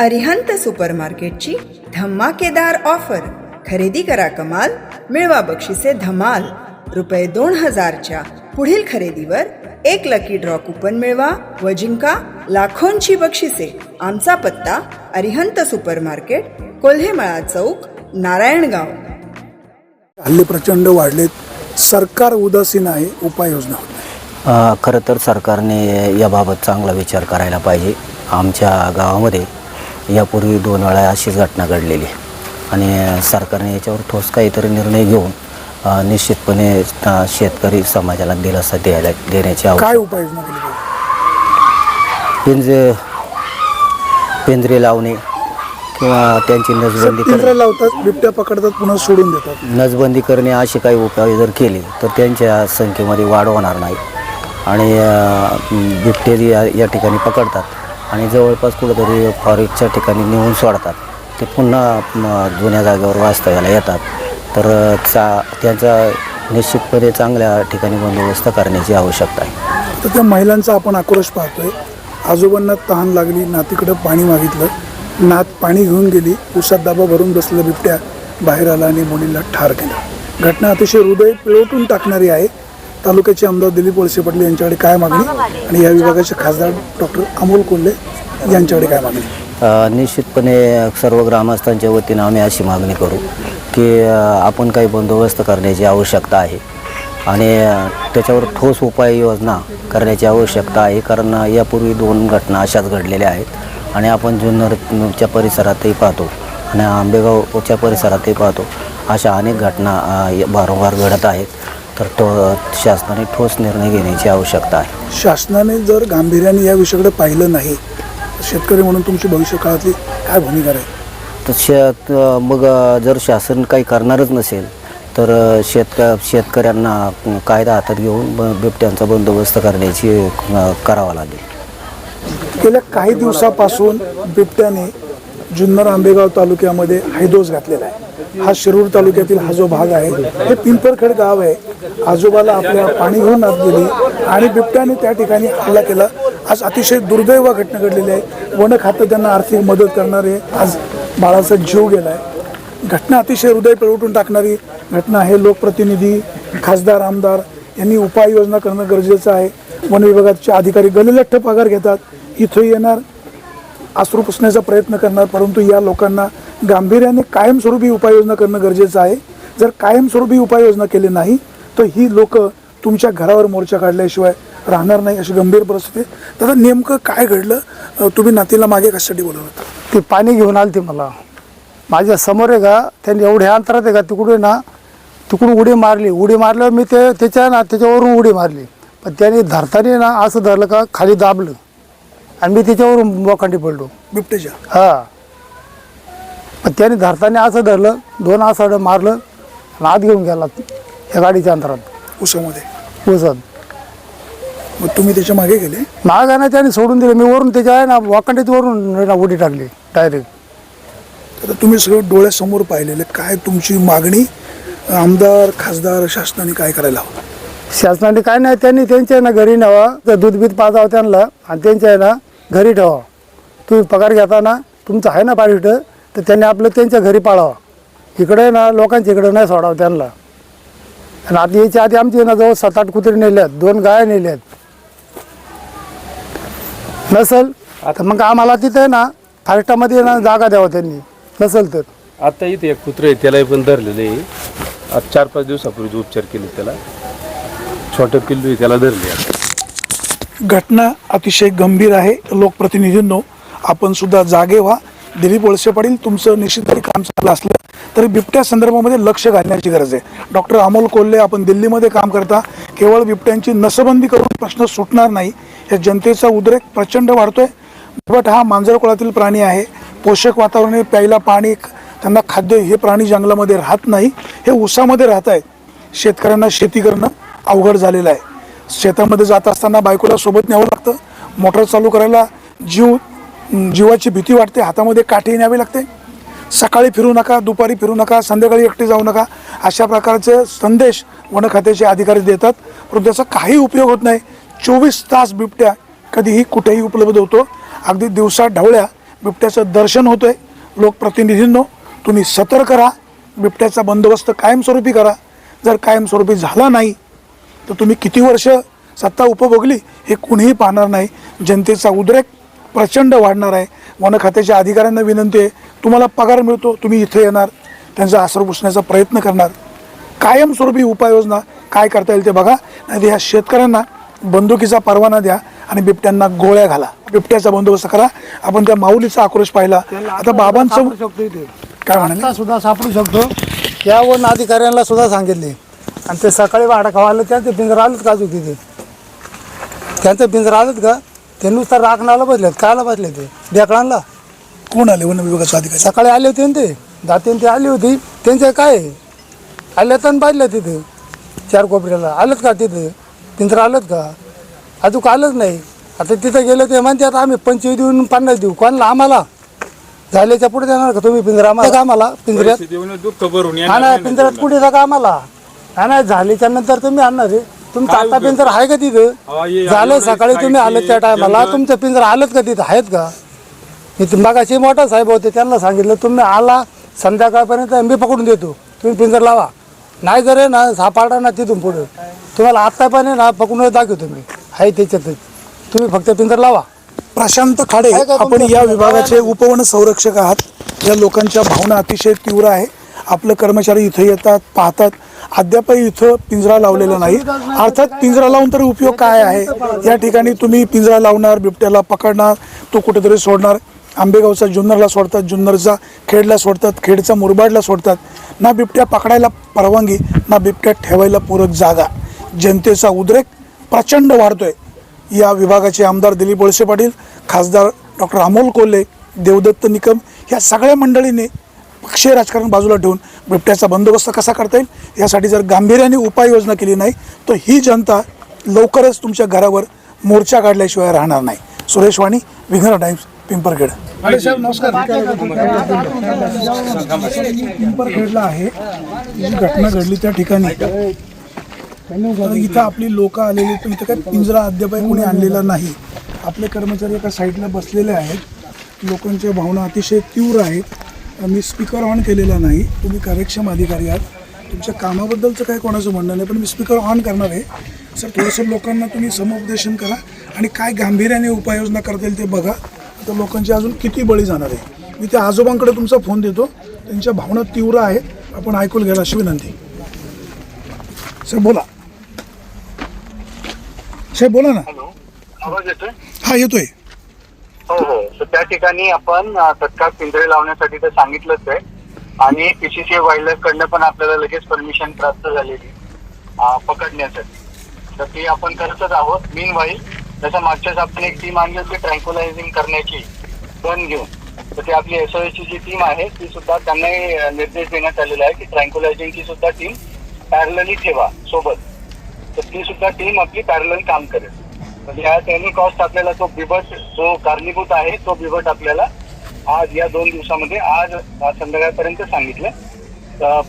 अरिहंत सुपरमार्केटची धमाकेदार ऑफर. खरेदी करा कमाल मिळवा बक्षिसे धमाल. रुपये दोन हजारच्या पुढील खरेदीवर एक लकी ड्रॉ कुपन मिळवा व जिंका लाखोंची बक्षिसे. आमचा पत्ता अरिहंत सुपरमार्केट कोल्हेमळा चौक नारायणगाव. हल्ले प्रचंड वाढलेत. सरकार उदासीन आहे उपाययोजना होत नाही. अ, खरं तर सरकारने याबाबत चांगला विचार करायला पाहिजे. आमच्या गावामध्ये यापूर्वी दोन वेळा अशीच घटना घडलेली. आणि सरकारने याच्यावर ठोस काहीतरी निर्णय घेऊन निश्चितपणे शेतकरी समाजाला दिलासा द्यायला देण्याची काय उपाययोजना केली पाहिजे? पिंज पिंजरे लावणे किंवा त्यांची पिंजरा करणे. लावतात बिबट्या पकडतात पुन्हा सोडून देतात. नसबंदी करणे असे काही उपाय जर केले तर त्यांच्या संख्येमध्ये वाढ होणार नाही. आणि अ, बिबटे जे या या ठिकाणी पकडतात. आणि जवळपास कुठंतरी फॉरेस्टच्या ठिकाणी नेऊन सोडतात. ते पुन्हा जुन्या जागेवर वास्तव्याला येतात. तर चा त्यांचा निश्चितपणे चांगल्या ठिकाणी बंदोबस्त करण्याची आवश्यकता आहे. तर त्या महिलांचा आपण आक्रोश पाहतोय. आजोबांना तहान लागली नातीकडं पाणी मागितलं. नात पाणी घेऊन गेली उसात दाबा भरून बसलेल्या बिबट्या बाहेर आला आणि मुलीला ठार केला. घटना अतिशय हृदय पिळवटून टाकणारी आहे. तालुक्याचे आमदार दिलीप वळसे पाटील यांच्याकडे काय मागणी आणि या विभागाचे खासदार डॉक्टर अमोल कोल्हे यांच्याकडे काय मागणी? निश्चितपणे सर्व ग्रामस्थांच्या वतीनं आम्ही अशी मागणी करू की आपण काही बंदोबस्त करण्याची आवश्यकता आहे आणि त्याच्यावर ठोस उपाययोजना करण्याची आवश्यकता आहे कारण यापूर्वी दोन घटना अशाच घडलेल्या आहेत आणि आपण जुन्नरच्या परिसरातही पाहतो आणि आंबेगावच्या परिसरातही पाहतो अशा अनेक घटना वारंवार घडत आहेत. तर तो शासनाने ठोस निर्णय घेण्याची आवश्यकता आहे. शासनाने जर गांभीर्याने या विषयाकडे पाहिलं नाही तर शेतकरी म्हणून तुमची भविष्य काळातली काय भूमिका राहील? तर शेत मग जर शासन काही करणारच नसेल तर शेतक शेतकऱ्यांना कायदा हातात घेऊन ब बिबट्यांचा बंदोबस्त करण्याची अ, करावा लागेल. गेल्या काही दिवसापासून बिबट्याने जुन्नर आंबेगाव तालुक्यामध्ये हैदोस घातलेला आहे. हा शिरूर तालुक्यातील हा जो भाग आहे हे पिंपरखेड गाव आहे. आजोबाला आपल्या पाणी घेऊन आत गेली आणि बिबट्याने त्या ठिकाणी हल्ला केला. आज अतिशय दुर्दैव घटना घडलेली आहे. वन खातं त्यांना आर्थिक मदत करणारे आज बाळाचा जीव गेला आहे घटना अतिशय हृदय पिळवटून टाकणारी घटना आहे. लोकप्रतिनिधी खासदार आमदार यांनी उपाययोजना करणं गरजेचं आहे. वन विभागाचे अधिकारी गलिलठ्ठ पगार घेतात. इथं येणार अश्रू पुसण्याचा प्रयत्न करणार परंतु या लोकांना गांभीर्याने कायमस्वरूपी उपाययोजना करणं गरजेचं आहे. जर कायमस्वरूपी उपाययोजना केली नाही तर ही लोक तुमच्या घरावर मोर्चा काढल्याशिवाय राहणार नाही अशी गंभीर परिस्थिती. आहे दादा नेमकं काय घडलं? तुम्ही नातीला मागे कशासाठी बोलवलं ती पाणी घेऊन आली ती मला. माझ्यासमोर आहे का? त्यांनी एवढ्या अंतरात आहे का? तिकडे ना तिकडून उडी मारली. उडी मारल्यावर मी ते त्याच्या ना त्याच्यावरून उडी मारली. पण त्याने धरताना ना असं धरलं का? खाली दाबलं. आणि मी त्याच्यावरून मोकांडी पडलो. बिबट्याच्या? हा. पण त्याने धरताना असं धरलं दोन आसाडं मारलं आणि आत घेऊन गेला या गाडीच्या अंतरात. उसामध्ये? उसत. मग तुम्ही त्याच्यामागे गेले? महागाने त्याने सोडून दिलं. मी वरून त्याच्या आहे ना वाकांडीत वरून ना उडी टाकली डायरेक्ट आता तुम्ही सगळं डोळ्यासमोर पाहिलेलं काय तुमची मागणी? आमदार खासदार शासनाने काय करायला हवं? शासनाने काय नाही त्यांनी त्यांच्या ना घरी न्यावा. तर दूध बीत पाजावं त्यांना. आणि त्यांच्या आहे ना घरी ठेवा. तुम्ही पगार घेताना तुमचं आहे ना पारिट तर त्यांनी आपलं त्यांच्या घरी पाळावं. इकडे ना लोकांच्या इकडे नाही सोडावं त्यांना. आणि आधी याच्या आधी आमची ना जवळ सात आठ कुत्रे नेल्यात दोन गाय नेल्यात नसल आता मग आम्हाला तिथे ना फारेस्टामध्ये ना जागा द्यावा त्यांनी. नसल तर. आता इथे एक कुत्र आहे पण धरलेलं आहे. आज चार पाच दिवसापूर्वी उपचार केले त्याला. छोटं पिल्लू आहे त्याला धरले आता. घटना अतिशय गंभीर आहे. लोकप्रतिनिधींनो आपण सुद्धा जागे व्हा. दिलीप वळसे पाटील तुमचं निश्चित तरी काम चाललं असलं तरी बिबट्या संदर्भामध्ये लक्ष घालण्याची गरज आहे. डॉक्टर अमोल कोल्हे आपण दिल्लीमध्ये काम करता. केवळ बिबट्यांची नसबंदी करून प्रश्न सुटणार नाही. या जनतेचा उद्रेक प्रचंड वाढतोय. बिबट हा मांजर कुळातील प्राणी आहे. पोषक वातावरण प्यायला पाणी त्यांना खाद्य हे प्राणी जंगलामध्ये राहत नाही. हे उसामध्ये राहत आहेत शेतकऱ्यांना शेती करणं अवघड झालेलं आहे. शेतामध्ये जात असताना बायकोला सोबत न्यावं लागतं. मोटर चालू करायला जीव जीवाची भीती वाटते. हातामध्ये काठी न्यावी लागते. सकाळी फिरू नका दुपारी फिरू नका संध्याकाळी एकटे जाऊ नका. अशा प्रकारचे संदेश वन खात्याचे अधिकारी देतात. परंतु त्याचा काही उपयोग होत नाही. चोवीस तास बिबट्या कधीही कुठेही उपलब्ध होतो. अगदी दिवसा ढवळ्या बिबट्याचं दर्शन होतं आहे लोकप्रतिनिधींनो तुम्ही सतर्क राहा. बिबट्याचा बंदोबस्त कायमस्वरूपी करा. जर कायमस्वरूपी झाला नाही तर तुम्ही किती वर्ष सत्ता उपभोगली हे कुणीही पाहणार नाही. जनतेचा उद्रेक प्रचंड वाढणार आहे. वन खात्याच्या अधिकाऱ्यांना विनंती आहे तुम्हाला पगार मिळतो तुम्ही इथे येणार. त्यांचा आसरू पुसण्याचा प्रयत्न करणार. कायमस्वरूपी उपाययोजना काय करता येईल ते बघा. नाही ह्या शेतकऱ्यांना बंदुकीचा परवाना द्या आणि बिबट्यांना गोळ्या घाला. बिबट्याचा बंदोबस्त करा. आपण त्या माऊलीचा आक्रोश पाहिला. आता बाबांचं काय म्हणाले? सुद्धा सापडू शकतो. या वन अधिकाऱ्यांना सुद्धा सांगितले. आणि ते सकाळी वाडा खावा आलं त्यांचे पिंजरा आलेत का अजून तिथे? त्यांचं पिंजरा आलेत का? ते नुसतं राखणाला बसलेत कायला बसले ते. ढेकळांना कोण आले वन विभागाचा अधिकारी? सकाळी आले होते ना ते. दातीन ते आली होती. त्यांचे काय? आहे? आले तर बाजले तिथे. चार कोपऱ्याला. आलेत का तिथे? पिंजरा आलेत का? अजून आलंच नाही. आता तिथं गेले ते म्हणते आता आम्ही पंचवीस देऊन पन्नास देऊ. कोणाला? आम्हाला. झाल्याच्या पुढे देणार का तुम्ही पिंजरा आम्हाला? का आम्हाला पिंजऱ्यात दुःख भरून हा ना पिंजऱ्यात पुढे का आम्हाला? हा ना झाल्याच्यानंतर तुम्ही आणणार आहे. तुमचं आता पिंजरा आहे का तिथं? झालं सकाळी तुम्ही आलं त्या टायमाला तुमचं पिंजरा आलंच का तिथं? आहेत का? इथे मगाशी मोठा साहेब होते त्यांना सांगितलं तुम्ही आला संध्याकाळपर्यंत मी पकडून देतो. तुम्ही पिंजर लावा. नाही जर आहे ना सापाडा ना तिथून पुढे. तुम्हाला आत्ता पण आहे ना पकडून दाखवतो मी. आहे त्याच्यातच तुम्ही फक्त पिंजर लावा. प्रशांत खाडे आहे का आपण तुमचं? या विभागाचे उपवन संरक्षक आहात. या लोकांच्या भावना अतिशय तीव्र आहे. आपलं कर्मचारी इथे येतात पाहतात. अद्यापही इथं पिंजरा लावलेला नाही. अर्थात पिंजरा लावून तरी उपयोग काय आहे? या ठिकाणी तुम्ही पिंजरा लावणार बिबट्याला पकडणार तो कुठेतरी सोडणार. आंबेगावचा जुन्नरला सोडतात जुन्नरचा खेडला सोडतात खेडचा मुरबाडला सोडतात. ना बिबट्या पकडायला परवानगी ना बिबट्या ठेवायला पूरक जागा. जनतेचा उद्रेक प्रचंड वाढतोय. या विभागाचे आमदार दिलीप वळसे पाटील खासदार डॉक्टर अमोल कोल्हे देवदत्त निकम या सगळ्या मंडळींनी पक्षीय राजकारण बाजूला ठेवून बिबट्याचा बंदोबस्त कसा करता येईल? यासाठी जर गांभीर्याने उपाययोजना केली नाही तर ही जनता लवकरच तुमच्या घरावर मोर्चा काढल्याशिवाय राहणार नाही. सुरेश वाणी विघ्नर टाइम्स पिंपरखेड. अरे साहेब नमस्कार. पिंपरखेडला आहे. जी घटना घडली त्या ठिकाणी. इथं आपली लोक आलेली पण इथं काय पिंजरा अद्यापही कोणी आणलेला नाही. आपले कर्मचारी एका साईडला बसलेले आहेत. लोकांच्या भावना अतिशय तीव्र आहेत. मी स्पीकर ऑन केलेला नाही. तुम्ही कार्यक्षम अधिकारी आहात. तुमच्या कामाबद्दलचं काय कोणाचं म्हणणं नाही पण मी स्पीकर ऑन करणार आहे. सर थोडंसं लोकांना तुम्ही समुपदेशन करा आणि काय गांभीर्याने उपाययोजना करता येईल ते बघा. आता लोकांचे अजून किती बळी जाणार आहे. मी त्या आजोबांकडे तुमचा फोन देतो. त्यांच्या भावना तीव्र आहेत. आपण ऐकून घ्यायला अशी विनंती. सर बोला. साहेब बोला ना. आवाज येतोय? हा येतोय. हो हो. तर त्या ठिकाणी आपण तत्काळ पिंजरे लावण्यासाठी तर सांगितलंच आहे. आणि पीसीसीए वाईल्ड लाईफ कडनं पण आपल्याला लगेच परमिशन प्राप्त झालेली पकडण्यासाठी. तर ती आपण करतच आहोत. मीन वाईल त्याच्या मागच्याच आपण एक टीम आणली होती ट्रँक्युलायझिंग करण्याची गन घेऊन. तर ती आपली एस जी टीम आहे ती सुद्धा त्यांनाही निर्देश देण्यात आलेला आहे की ट्रँक्युलायझिंगची सुद्धा टीम पॅरलली ठेवा सोबत. तर ती सुद्धा टीम आपली पॅरल काम करेल. म्हणजे ह्या त्यांनी कॉस्ट आपल्याला तो बिबट जो कारणीभूत आहे तो बिबट आपल्याला आज या दोन दिवसामध्ये आज आज संध्याकाळपर्यंत सांगितलं.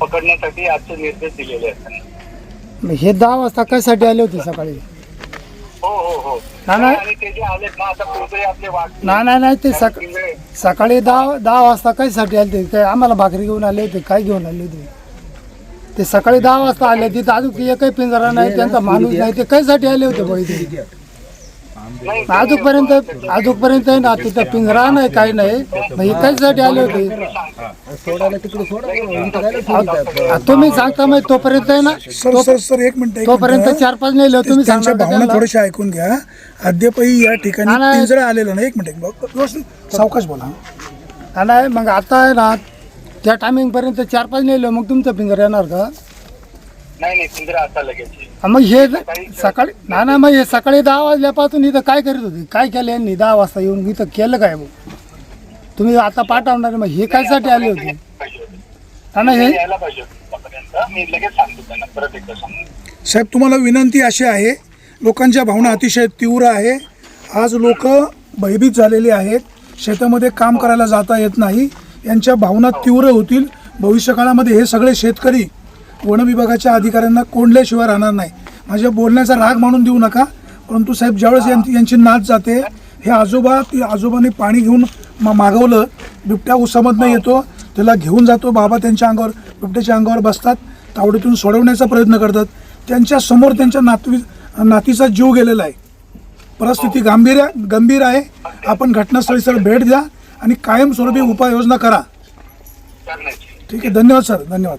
पकडण्यासाठी आजचे निर्देश दिलेले आहेत. हे दहा वाजता कशासाठी आले होते सकाळी? हो हो हो. नाही, ते जे आलेत ना आता पिंपळे आपले वाट नाही नाही नाही ते सक सकाळी दहा दहा वाजता कशासाठी आले होते? काय आम्हाला भाकरी घेऊन आले होते? काय घेऊन आले होते? ते सकाळी दहा वाजता आले तिथं अजून एकही पिंजरा नाही त्यांचा माणूस नाही. ते कशासाठी आले होते बाई ते नाही, अजूनपर्यंत अजूनपर्यंत आहे ना तिथं पिंजरा नाही काही नाही. मग हे कशासाठी आले होते. आ, तुम्ही सांगता मग तोपर्यंत आहे ना सर सर सर एक मिनिट एक तोपर्यंत मिनिट. चार पाच नेले तुम्ही त्यांच्या सांगता भावना त्यांना. थोड्याशा ऐकून घ्या. अद्यापही या ठिकाणी नाही, नाही. पिंजरा आलेला नाही. एक मिनिट व्यवस्थित सावकाश बोला. हा, नाही मग आता आहे ना त्या टायमिंग पर्यंत चार पाच नेलं मग तुमचं पिंजरा येणार का? नाही नाही पिंजरा आता लगेच. मग हे सकाळी नाही ना मग हे सकाळी दहा वाजल्यापासून इथं काय करीत होते? काय केलं? यांनी दहा वाजता येऊन इथं केलं काय मग? तुम्ही आता पाठवणार मग हे कायसाठी आले होते. हा ना हे यायला पाहिजे होते आतापर्यंत. मी लगेच सांगतो त्यांना परत एकदा सांगतो. साहेब तुम्हाला विनंती अशी आहे लोकांच्या भावना अतिशय तीव्र आहे. आज लोक भयभीत झालेले आहेत. शेतामध्ये काम करायला जाता येत नाही. यांच्या भावना तीव्र होतील. भविष्यकाळामध्ये हे सगळे शेतकरी वन विभागाच्या अधिकाऱ्यांना कोंडल्याशिवाय राहणार नाही. माझ्या बोलण्याचा राग मानून देऊ नका परंतु साहेब ज्यावेळेस यांची नाच जाते हे आजोबा ती आजोबांनी पाणी घेऊन मग मागवलं बिबट्या उसामधनं येतो त्याला घेऊन जातो बाबा त्यांच्या अंगावर बिबट्याच्या अंगावर बसतात तावडीतून सोडवण्याचा प्रयत्न करतात. त्यांच्यासमोर त्यांच्या नातवी नातीचा जीव गेलेला आहे. परिस्थिती गंभीर आहे गंभीर आहे. आपण घटनास्थळी सर भेट द्या आणि कायमस्वरूपी उपाययोजना करा. ठीक आहे धन्यवाद सर धन्यवाद.